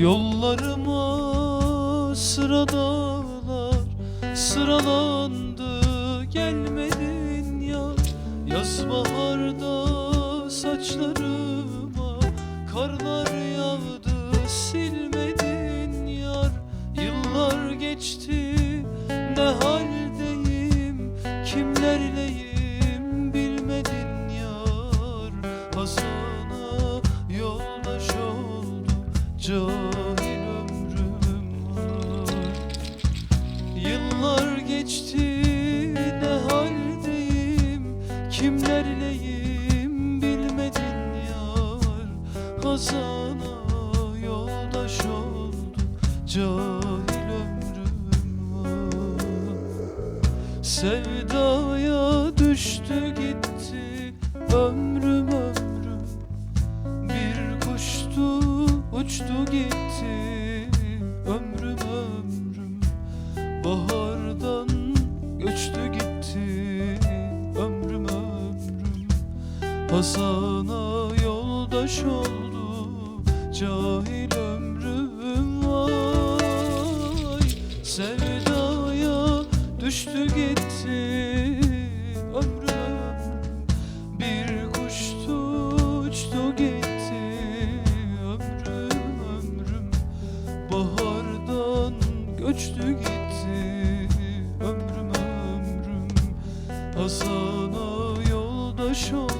Yollarıma sıradalar sıralandı gelmedin ya. Yaz baharda saçlarıma karlar yağdı silmedin yar. Yıllar geçti ne haldeyim kimlerleyim bilmedin yar. Hazana yoldaş oldu cahil Kimlerleyim bilmedin yar. Hazana yoldaş oldu Cahil ömrüm var. Sevdaya düştü gitti Ömrüm ömrüm. Bir kuştu uçtu gitti yoldaş oldu cahil ömrüm vay Sevdaya düştü gitti ömrüm. Bir kuştu uçtu gitti ömrüm ömrüm. Bahardan göçtü gitti ömrüm ömrüm. Hasan'a yoldaş oldu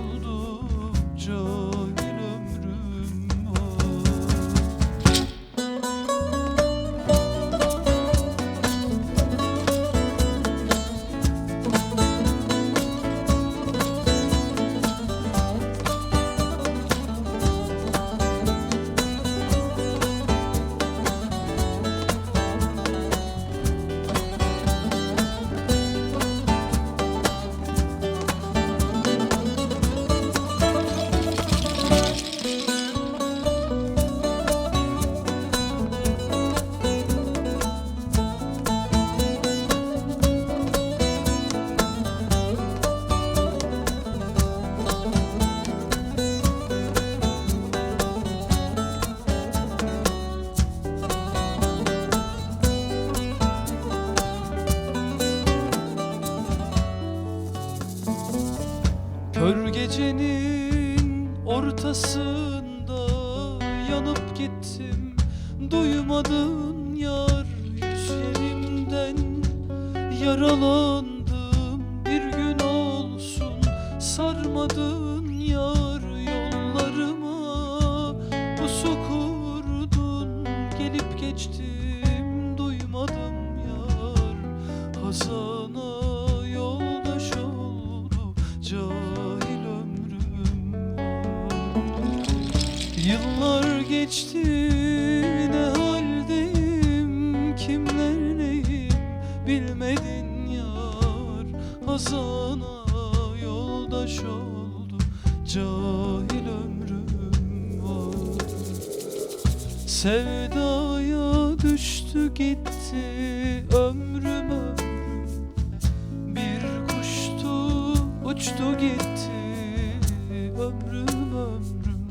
gecenin ortasında yanıp gittim. Duymadın yar yüz yerimden yaralandım. Bir gün olsun sarmadın yar yollarıma. Pusu kurdun gelip geçtim. Duymadım yar Hasan'a geçti ne haldeyim kimlerleyim bilmedin yar Hasan'a yoldaş oldu cahil ömrüm var. Sevdaya düştü gitti ömrüm ömrüm Bir kuştu uçtu gitti ömrüm ömrüm.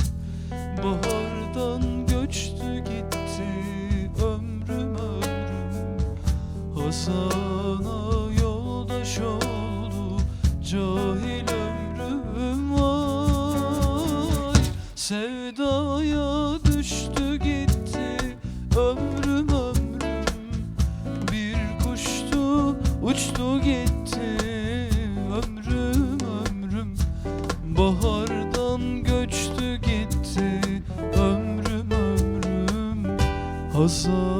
Bahardan Hasan'a yoldaş oldu cahil ömrüm vay Sevdaya düştü gitti ömrüm ömrüm. Bir kuştu uçtu gitti ömrüm ömrüm. Bahardan göçtü gitti ömrüm ömrüm. Hazana